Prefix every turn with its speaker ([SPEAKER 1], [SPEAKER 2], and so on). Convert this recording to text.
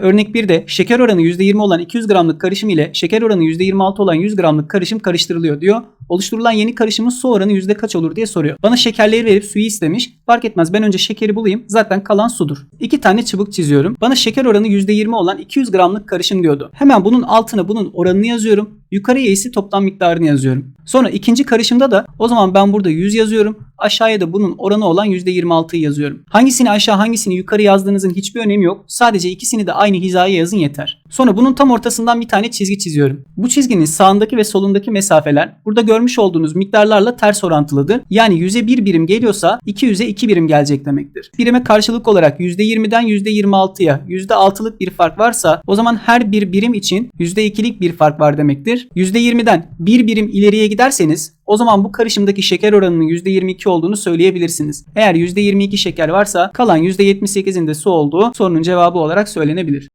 [SPEAKER 1] Örnek 1'de şeker oranı %20 olan 200 gramlık karışım ile şeker oranı %26 olan 100 gramlık karışım karıştırılıyor diyor. Oluşturulan yeni karışımın su oranı yüzde kaç olur diye soruyor. Bana şekerleri verip suyu istemiş. Fark etmez ben önce şekeri bulayım. Zaten kalan sudur. İki tane çubuk çiziyorum. Bana şeker oranı %20 olan 200 gramlık karışım diyordu. Hemen bunun altına bunun oranını yazıyorum. Yukarıya ise toplam miktarını yazıyorum. Sonra ikinci karışımda da o zaman ben burada 100 yazıyorum. Aşağıya da bunun oranı olan %26'yı yazıyorum. Hangisini aşağı hangisini yukarı yazdığınızın hiçbir önemi yok. Sadece ikisini de aynı hizaya yazın yeter. Sonra bunun tam ortasından bir tane çizgi çiziyorum. Bu çizginin sağındaki ve solundaki mesafeler burada görmüş olduğunuz miktarlarla ters orantılıdır. Yani 100'e 1 birim geliyorsa 200'e 2 birim gelecek demektir. Birime karşılık olarak %20'den %26'ya %6'lık bir fark varsa o zaman her bir birim için %2'lik bir fark var demektir. %20'den bir birim ileriye giderseniz o zaman bu karışımdaki şeker oranının %22 olduğunu söyleyebilirsiniz. Eğer %22 şeker varsa kalan %78'in de su olduğu sorunun cevabı olarak söylenebilir.